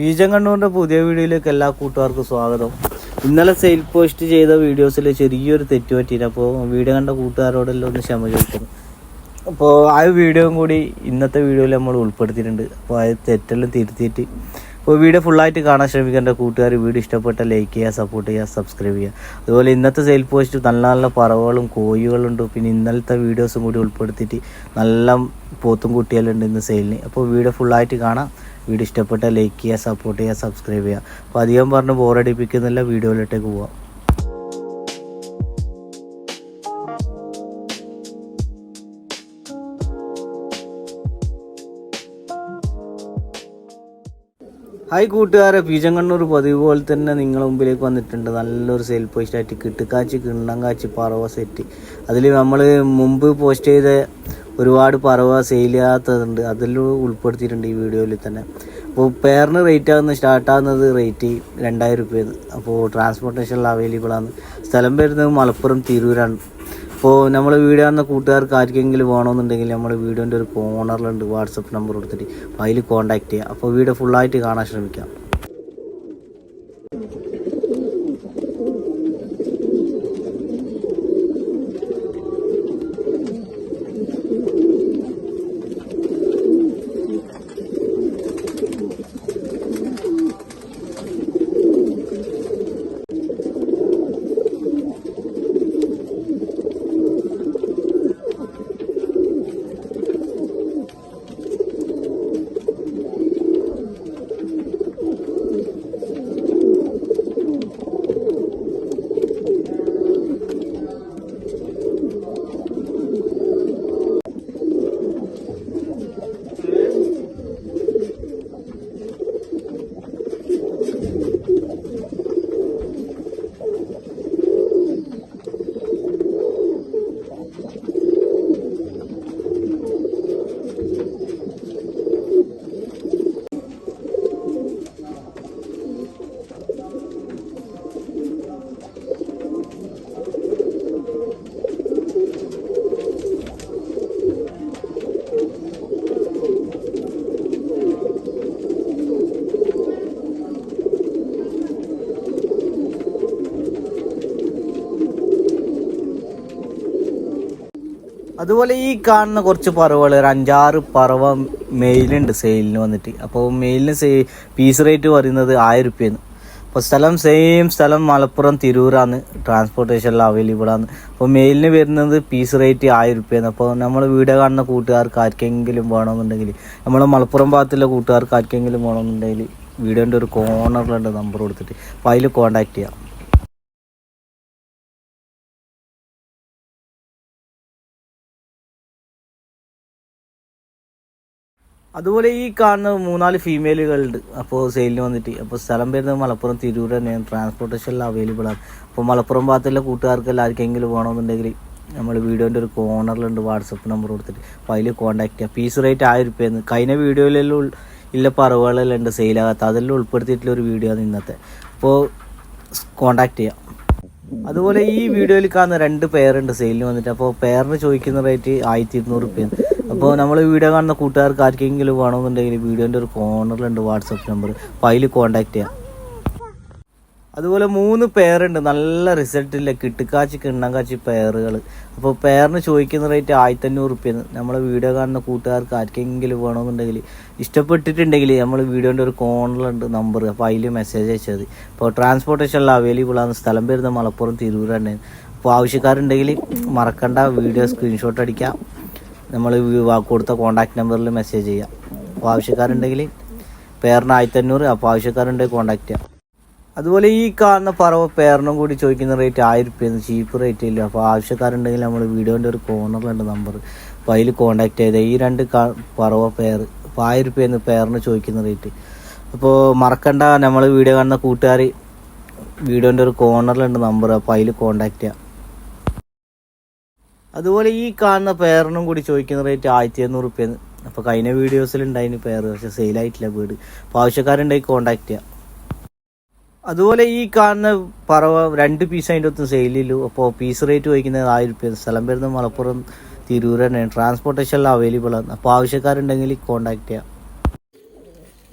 Pigeon കണ്ണൂറിന്റെ പുതിയ വീഡിയോയിലേക്ക് എല്ലാ കൂട്ടുകാർക്കും സ്വാഗതം. ഇന്നലെ സെയിൽ പോസ്റ്റ് ചെയ്ത വീഡിയോസിൽ ചെറിയൊരു തെറ്റ് പറ്റിയില്ല അപ്പോൾ വീഡിയോ കണ്ട കൂട്ടുകാരോടെല്ലാം ഒന്ന് ക്ഷമ ചോദിക്കുന്നു. അപ്പോൾ ആ വീഡിയോയും കൂടി ഇന്നത്തെ വീഡിയോയിൽ നമ്മൾ ഉൾപ്പെടുത്തിയിട്ടുണ്ട്. അപ്പോൾ ആ തെറ്റെല്ലാം തിരുത്തിയിട്ട് അപ്പോൾ വീഡിയോ ഫുള്ളായിട്ട് കാണാൻ ശ്രമിക്കേണ്ട കൂട്ടുകാർ വീഡിയോ ഇഷ്ടപ്പെട്ട ലൈക്ക് ചെയ്യുക സപ്പോർട്ട് ചെയ്യുക സബ്സ്ക്രൈബ് ചെയ്യുക. അതുപോലെ ഇന്നത്തെ സെയിൽ പോസ്റ്റ് നല്ല നല്ല പറവകളും കോഴികളുണ്ട് പിന്നെ ഇന്നലത്തെ വീഡിയോസും കൂടി ഉൾപ്പെടുത്തിയിട്ട് നല്ല പോത്തും കുട്ടികളുണ്ട് ഇന്ന് സെയിലിന് അപ്പോൾ വീഡിയോ ഫുള്ളായിട്ട് കാണാം. വീഡിയോ ഇഷ്ടപ്പെട്ടാൽ ലൈക്ക് ചെയ്യുക സപ്പോർട്ട് ചെയ്യുക സബ്സ്ക്രൈബ് ചെയ്യുക. അപ്പോൾ അധികം പറഞ്ഞ് ബോറടിപ്പിക്കുന്നില്ല വീഡിയോയിലോട്ടേക്ക് പോവാം. ഹായ് കൂട്ടുകാരെ പീജങ്കണ്ണൂർ പതിവ് പോലെ തന്നെ നിങ്ങളുടെ മുമ്പിലേക്ക് വന്നിട്ടുണ്ട്. നല്ലൊരു സെയിൽ പോസ്റ്റ് ആയിട്ട് കിട്ടുകാച്ചി കിണ്ണങ്കാച്ചി പറവ സെറ്റ് അതിൽ നമ്മൾ മുമ്പ് പോസ്റ്റ് ചെയ്ത ഒരുപാട് പറവ സെയിൽ ചെയ്യാത്തതുണ്ട്. അതിൽ ഉൾപ്പെടുത്തിയിട്ടുണ്ട് ഈ വീഡിയോയിൽ തന്നെ. അപ്പോൾ പേറിന് റേറ്റ് ആകുന്ന സ്റ്റാർട്ട് ആകുന്നത് റേറ്റ് രണ്ടായിരം റുപ്യാണ് അപ്പോൾ ട്രാൻസ്പോർട്ടേഷൻ അവൈലബിൾ ആണ്. സ്ഥലം വരുന്നത് മലപ്പുറം തിരൂരാണ്. അപ്പോൾ നമ്മൾ വീഡിയോ എന്ന കൂട്ടുകാർക്ക് ആർക്കെങ്കിലും വേണമെന്നുണ്ടെങ്കിൽ നമ്മൾ വീഡിയോന്റെ ഒരു കോർണറിലുണ്ട് വാട്സപ്പ് നമ്പർ കൊടുത്തിട്ട് അതിൽ കോൺടാക്ട് ചെയ്യുക അപ്പോൾ വീഡിയോ ഫുള്ളായിട്ട് കാണാൻ ശ്രമിക്കാം. അതുപോലെ ഈ കാണുന്ന കുറച്ച് പറവകൾ ഒരു അഞ്ചാറ് പറവ മെയിലുണ്ട് സെയിലിന് വന്നിട്ട്. അപ്പോൾ മെയിലിന് സെയിൽ പീസ് റേറ്റ് പറയുന്നത് ആയിരം റുപ്യാണ് അപ്പോൾ സ്ഥലം സെയിം സ്ഥലം മലപ്പുറം തിരൂരാണ്. ട്രാൻസ്പോർട്ടേഷനിൽ അവൈലബിൾ ആണ്. അപ്പോൾ മെയിലിന് വരുന്നത് പീസ് റേറ്റ് ആയിരം റുപ്യാണ് അപ്പോൾ നമ്മൾ വീഡിയോ കാണുന്ന കൂട്ടുകാർക്ക് ആർക്കെങ്കിലും വേണമെന്നുണ്ടെങ്കിൽ നമ്മൾ മലപ്പുറം ഭാഗത്തുള്ള കൂട്ടുകാർക്ക് ആർക്കെങ്കിലും വേണമെന്നുണ്ടെങ്കിൽ വീഡിയോന്റെ ഒരു കോർണറിലുണ്ട് നമ്പർ കൊടുത്തിട്ട് അപ്പോൾ അതിൽ കോൺടാക്ട് ചെയ്യാം. അതുപോലെ ഈ കാണുന്ന മൂന്നാൽ ഫീമെയിലുകളുണ്ട് അപ്പോൾ സെയിലിന് വന്നിട്ട്. അപ്പോൾ സ്ഥലം വരുന്നത് മലപ്പുറം തിരൂർ തന്നെയാണ്. ട്രാൻസ്പോർട്ടേഷനിൽ അവൈലബിൾ ആണ്. അപ്പോൾ മലപ്പുറം ഭാഗത്തുള്ള കൂട്ടുകാർക്ക് ആർക്കെങ്കിലും വേണമെന്നുണ്ടെങ്കിൽ നമ്മൾ വീഡിയോന്റെ ഒരു കോർണറിലുണ്ട് വാട്സപ്പ് നമ്പർ കൊടുത്തിട്ട്. അപ്പോൾ അതിൽ കോൺടാക്ട് ചെയ്യാം. പീസ് റേറ്റ് ആയിരം റുപ്യെന്ന് കഴിഞ്ഞ വീഡിയോയിലെല്ലാം ഇല്ല പറവുകളെല്ലാം ഉണ്ട് സെയിലാകാത്ത അതെല്ലാം ഉൾപ്പെടുത്തിയിട്ടുള്ള ഒരു വീഡിയോ ആണ് ഇന്നത്തെ. അപ്പോൾ കോൺടാക്ട് ചെയ്യാം. അതുപോലെ ഈ വീഡിയോയിൽ കാണുന്ന രണ്ട് പേരുണ്ട് സെയിലിന് വന്നിട്ട്. അപ്പോൾ പേരിന് ചോദിക്കുന്ന റേറ്റ് ആയിരത്തി ഇരുന്നൂറ് റുപ്യാണ് അപ്പോൾ നമ്മൾ വീഡിയോ കാണുന്ന കൂട്ടുകാർക്ക് ആർക്കെങ്കിലും വേണമെന്നുണ്ടെങ്കിൽ വീഡിയോന്റെ ഒരു കോർണറിലുണ്ട് വാട്സപ്പ് നമ്പർ. അപ്പോൾ അതിൽ കോൺടാക്ട് ചെയ്യാം. അതുപോലെ മൂന്ന് പേരുണ്ട് നല്ല റിസൾട്ടില്ല കിട്ടുകാച്ചി കിണ്ണങ്കാച്ചി പേറുകൾ അപ്പോൾ പേറിന് ചോദിക്കുന്ന റേറ്റ് ആയിരത്തി അഞ്ഞൂറ് റുപ്യാണ് നമ്മളെ വീഡിയോ കാണുന്ന കൂട്ടുകാർക്ക് ആർക്കെങ്കിലും വേണമെന്നുണ്ടെങ്കിൽ ഇഷ്ടപ്പെട്ടിട്ടുണ്ടെങ്കിൽ നമ്മൾ വീഡിയോന്റെ ഒരു കോണിലുണ്ട് നമ്പർ അപ്പോൾ അതിൽ മെസ്സേജ് അയച്ചത്. അപ്പോൾ ട്രാൻസ്പോർട്ടേഷനിൽ അവൈലബിൾ ആണ്. സ്ഥലം വരുന്നത് മലപ്പുറം തന്നെ അപ്പോൾ ആവശ്യക്കാരുണ്ടെങ്കിൽ മറക്കണ്ട. വീഡിയോ സ്ക്രീൻഷോട്ട് അടിക്കാം. നമ്മൾ കൊടുത്ത കോൺടാക്ട് നമ്പറിൽ മെസ്സേജ് ചെയ്യാം. അപ്പോൾ ആവശ്യക്കാരുണ്ടെങ്കിൽ പേരിന് ആയിരത്തി അഞ്ഞൂറ് അപ്പോൾ ആവശ്യക്കാരുണ്ടെങ്കിൽ കോൺടാക്ട് ചെയ്യാം. അതുപോലെ ഈ കാണുന്ന പറവ പേരിനും കൂടി ചോദിക്കുന്ന റേറ്റ് ആയിരം റുപ്യാണ് ചീപ്പ് റേറ്റ് ഇല്ല. അപ്പോൾ ആവശ്യക്കാരുണ്ടെങ്കിൽ നമ്മൾ വീഡിയോന്റെ ഒരു കോർണറിലുണ്ട് നമ്പർ അപ്പോൾ അതിൽ കോൺടാക്ട് ചെയ്ത് ഈ രണ്ട് പറവ പേർ അപ്പോൾ ആയിരം റുപ്യാണ് പേരിന് ചോദിക്കുന്ന റേറ്റ് അപ്പോൾ മറക്കണ്ട നമ്മൾ വീഡിയോ കാണുന്ന കൂട്ടുകാർ വീഡിയോന്റെ ഒരു കോർണറിലുണ്ട് നമ്പർ അപ്പോൾ അതിൽ കോൺടാക്റ്റ് ചെയ്യാം. അതുപോലെ ഈ കാണുന്ന പേറിനും കൂടി ചോദിക്കുന്ന റേറ്റ് ആയിരത്തി എണ്ണൂറ് റുപ്യെന്ന് അപ്പോൾ കഴിഞ്ഞ വീഡിയോസിൽ പേർ പക്ഷെ സെയിലായിട്ടില്ല വീട്. അപ്പോൾ ആവശ്യക്കാരുണ്ടെങ്കിൽ കോൺടാക്ട് ചെയ്യാം. അതുപോലെ ഈ കാണുന്ന പറവ രണ്ട് പീസ് അതിന്റെ ഒത്തും സെയിലില്ലു അപ്പോൾ പീസ് റേറ്റ് ചോദിക്കുന്നത് ആയിരം റുപ്യ. സ്ഥലം വരുന്നത് മലപ്പുറം തിരൂർ തന്നെയാണ് ട്രാൻസ്പോർട്ടേഷനിൽ അവൈലബിൾ ആണ്. അപ്പോൾ ആവശ്യക്കാരുണ്ടെങ്കിൽ കോൺടാക്ട് ചെയ്യാം.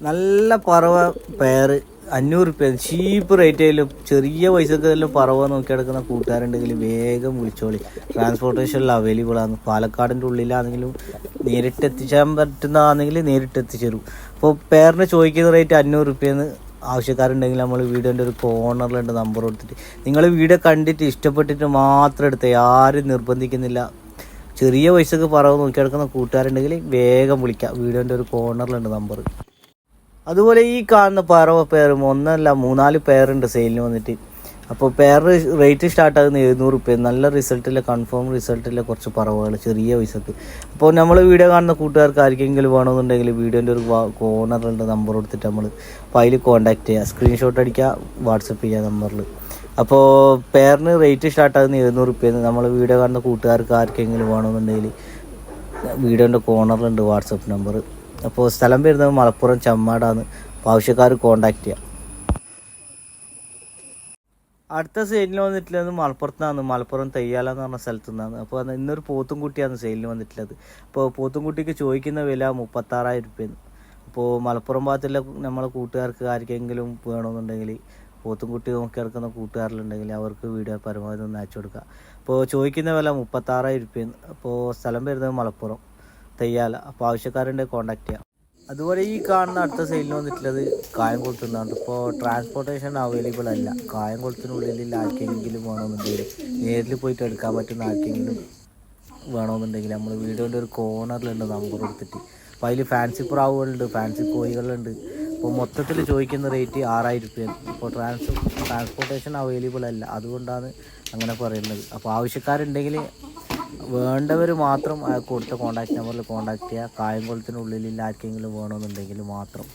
നല്ല പറവ പേര് അഞ്ഞൂറ് റുപ്യ ചീപ്പ് റേറ്റിലും ചെറിയ പൈസക്ക് എല്ലാം പറവ നോക്കി കിടക്കുന്ന കൂട്ടുകാരുണ്ടെങ്കിൽ വേഗം വിളിച്ചോളി. ട്രാൻസ്പോർട്ടേഷനിൽ അവൈലബിൾ ആണ്. പാലക്കാടിന്റെ ഉള്ളിലാണെങ്കിലും നേരിട്ട് എത്തിച്ചാൻ പറ്റുന്നതാണെങ്കിൽ നേരിട്ട് എത്തിച്ചേരും. അപ്പോൾ പേരിന് ചോദിക്കുന്ന റേറ്റ് അഞ്ഞൂറ് റുപ്യെന്ന് ആവശ്യക്കാരുണ്ടെങ്കിൽ നമ്മൾ വീഡിയോന്റെ ഒരു കോർണറിലുണ്ട് നമ്പർ കൊടുത്തിട്ട്. നിങ്ങൾ വീഡിയോ കണ്ടിട്ട് ഇഷ്ടപ്പെട്ടിട്ട് മാത്രം എടുത്തേ. ആരും നിർബന്ധിക്കുന്നില്ല. ചെറിയ പൈസക്ക് പറവ് നോക്കി കിടക്കുന്ന കൂട്ടുകാരുണ്ടെങ്കിൽ വേഗം വിളിക്കാം. വീഡിയോന്റെ ഒരു കോർണറിലുണ്ട് നമ്പർ അതുപോലെ ഈ കാണുന്ന പറവ പേരും ഒന്നല്ല മൂന്നാൽ പേരുണ്ട് സെയിലിന് വന്നിട്ട്. അപ്പോൾ പേർ റേറ്റ് സ്റ്റാർട്ട് ആകുന്ന എഴുന്നൂറ് റുപ്യ നല്ല റിസൾട്ടിലെ കൺഫേം റിസൾട്ടിലെ കുറച്ച് പറവുകൾ ചെറിയ പൈസക്ക്. അപ്പോൾ നമ്മൾ വീഡിയോ കാണുന്ന കൂട്ടുകാർക്ക് ആർക്കെങ്കിലും വേണമെന്നുണ്ടെങ്കിൽ വീഡിയോന്റെ ഒരു കോർണറിലുണ്ട് നമ്പർ കൊടുത്തിട്ട് നമ്മൾ അപ്പോൾ അതിൽ കോൺടാക്ട് ചെയ്യുക സ്ക്രീൻഷോട്ട് അടിക്കുക വാട്സപ്പ് ചെയ്യുക നമ്പറിൽ അപ്പോൾ പേരിന് റേറ്റ് സ്റ്റാർട്ട് ആകുന്ന എഴുന്നൂറ് റുപ്യ നമ്മൾ വീഡിയോ കാണുന്ന കൂട്ടുകാർക്ക് ആർക്കെങ്കിലും വേണമെന്നുണ്ടെങ്കിൽ വീഡിയോന്റെ കോർണറിലുണ്ട് വാട്സപ്പ് നമ്പർ അപ്പോൾ സ്ഥലം വരുന്നത് മലപ്പുറം ചമ്മാടാണ് അപ്പോൾ ആവശ്യക്കാർ കോണ്ടാക്ട് ചെയ്യാം. അടുത്ത സെയിലിന് വന്നിട്ടുള്ളത് മലപ്പുറത്താണ്. മലപ്പുറം തെയ്യാല എന്ന് പറഞ്ഞ സ്ഥലത്തു നിന്നാണ് അപ്പോൾ ഇന്നൊരു പോത്തുംകുട്ടിയാണ് സെയിലിൽ വന്നിട്ടുള്ളത്. അപ്പോൾ പോത്തുംകുട്ടിക്ക് ചോദിക്കുന്ന വില മുപ്പത്താറായിരം രൂപയാണ്. അപ്പോൾ മലപ്പുറം ഭാഗത്തുള്ള നമ്മളെ കൂട്ടുകാർക്ക് ആർക്കെങ്കിലും വേണമെന്നുണ്ടെങ്കിൽ പോത്തുംകുട്ടി നോക്കി ഇറക്കുന്ന കൂട്ടുകാരിലുണ്ടെങ്കിൽ അവർക്ക് വീഡിയോ പരമാവധി ഒന്ന് അയച്ചു കൊടുക്കുക അപ്പോൾ ചോദിക്കുന്ന വില മുപ്പത്താറായിരം രൂപയാണ്. അപ്പോൾ സ്ഥലം വരുന്നത് മലപ്പുറം. തെയ്യാല. അപ്പോൾ ആവശ്യക്കാരുണ്ടെങ്കിൽ കോൺടാക്ട് ചെയ്യാം. അതുപോലെ ഈ കാണുന്ന അടുത്ത സൈഡിൽ വന്നിട്ടുള്ളത് കായംകുളത്തുനിന്നാണ് ഇപ്പോൾ ട്രാൻസ്പോർട്ടേഷൻ അവൈലബിൾ അല്ല. കായംകുളത്തിനുള്ളിൽ ആർക്കെങ്കിലും വേണമെന്നുണ്ടെങ്കിൽ നേരിൽ പോയിട്ട് എടുക്കാൻ പറ്റുന്ന ആർക്കെങ്കിലും വേണമെന്നുണ്ടെങ്കിൽ നമ്മൾ വീഡിയോന്റെ ഒരു കോർണറിലുണ്ട് നമ്പർ കൊടുത്തിട്ട് അപ്പോൾ അതിൽ ഫാൻസി പ്രാവുകളുണ്ട് ഫാൻസി കോഴികളുണ്ട്. അപ്പോൾ മൊത്തത്തിൽ ചോദിക്കുന്ന റേറ്റ് ആറായിരം രൂപയാണ് ഇപ്പോൾ ട്രാൻസ് ട്രാൻസ്പോർട്ടേഷൻ അവൈലബിൾ അല്ല. അതുകൊണ്ടാണ് അങ്ങനെ പറയുന്നത്. അപ്പോൾ ആവശ്യക്കാരുണ്ടെങ്കിൽ വേണ്ടവർ മാത്രം കൊടുത്ത കോൺടാക്റ്റ് നമ്പറിൽ കോൺടാക്റ്റ് ചെയ്യുക കായംകുളത്തിനുള്ളിൽ ആർക്കെങ്കിലും വേണമെന്നുണ്ടെങ്കിൽ മാത്രം.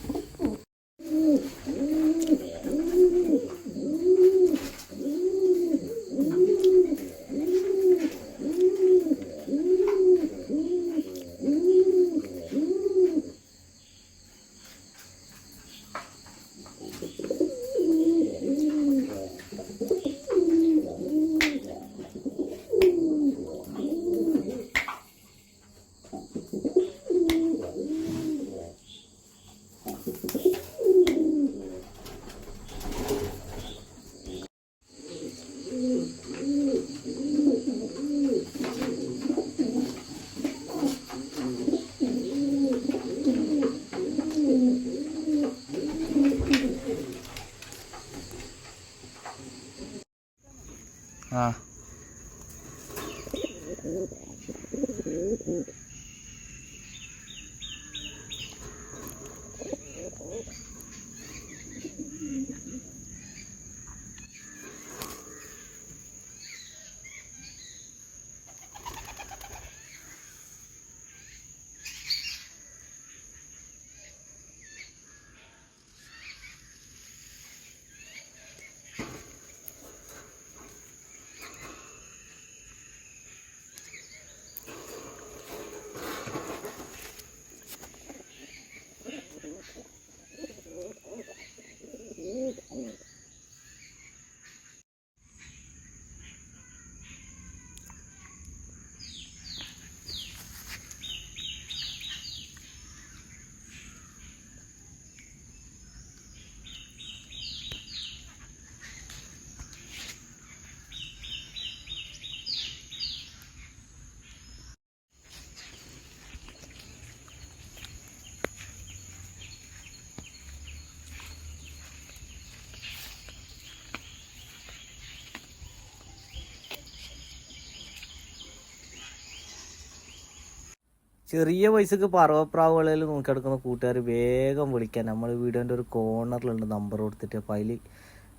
ചെറിയ പൈസക്ക് പറവപ്രാവുകളിൽ നോക്കിയെടുക്കുന്ന കൂട്ടുകാർ വേഗം വിളിക്കാൻ നമ്മൾ വീഡിയോന്റെ ഒരു കോർണറിലുണ്ട് നമ്പർ കൊടുത്തിട്ട് അപ്പോൾ അതിൽ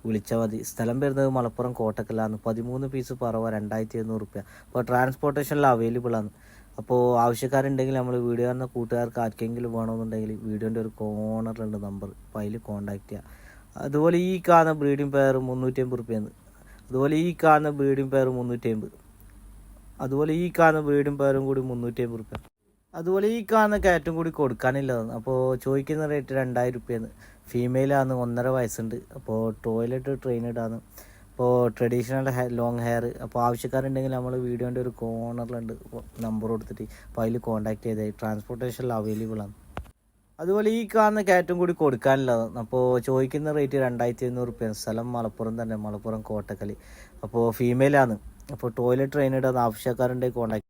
വിളിച്ചാൽ മതി. സ്ഥലം വരുന്നത് മലപ്പുറം കോട്ടക്കലാണ്. പതിമൂന്ന് പീസ് പറവ രണ്ടായിരത്തി എഴുന്നൂറ് റുപ്യ. അപ്പോൾ ട്രാൻസ്പോർട്ടേഷനിൽ അവൈലബിൾ ആണ്. അപ്പോൾ ആവശ്യക്കാരുണ്ടെങ്കിൽ നമ്മൾ വീഡിയോ എന്ന കൂട്ടുകാർക്ക് ആർക്കെങ്കിലും വേണമെന്നുണ്ടെങ്കിൽ വീഡിയോന്റെ ഒരു കോർണറിലുണ്ട് നമ്പർ. അപ്പോൾ അതിൽ കോൺടാക്ട് ചെയ്യുക അതുപോലെ ഈ കാണുന്ന ബ്രീഡിംഗ് പെയർ മുന്നൂറ്റി അമ്പത് അതുപോലെ ഈ കാണുന്ന ബ്രീഡിംഗ് പെയർ മുന്നൂറ്റി അമ്പത് അതുപോലെ ഈ കാണുന്ന ബ്രീഡിംഗ് പെയറും കൂടി മുന്നൂറ്റി അമ്പത് റുപ്യ. അതുപോലെ ഈ കാണുന്ന കാറ്റും കൂടി കൊടുക്കാനില്ലതാണ്. അപ്പോൾ ചോദിക്കുന്ന റേറ്റ് രണ്ടായിരം റുപ്യാണ് ഫീമെയിലാണ് ഒന്നര വയസ്സുണ്ട്. അപ്പോൾ ടോയ്ലറ്റ് ട്രെയിനഡാണ് അപ്പോൾ ട്രഡീഷണൽ ലോങ് ഹെയർ അപ്പോൾ ആവശ്യക്കാരുണ്ടെങ്കിൽ നമ്മൾ വീഡിയോന്റെ ഒരു കോർണറിലുണ്ട് നമ്പർ കൊടുത്തിട്ട്. അപ്പോൾ അതിൽ കോൺടാക്ട് ചെയ്താൽ ട്രാൻസ്പോർട്ടേഷനിൽ അവൈലബിൾ ആണ്. അതുപോലെ ഈ കാണുന്ന കയറ്റം കൂടി കൊടുക്കാനുള്ളതാണ് അപ്പോൾ ചോദിക്കുന്ന റേറ്റ് രണ്ടായിരത്തി എഴുന്നൂറ് റുപ്യാണ് സ്ഥലം മലപ്പുറം തന്നെ. മലപ്പുറം കോട്ടക്കൽ അപ്പോൾ ഫീമെയിലാണ് അപ്പോൾ ടോയ്ലറ്റ് ട്രെയിൻ ഇടാൻ ആവശ്യക്കാരുണ്ടെങ്കിൽ കോൺടാക്ട്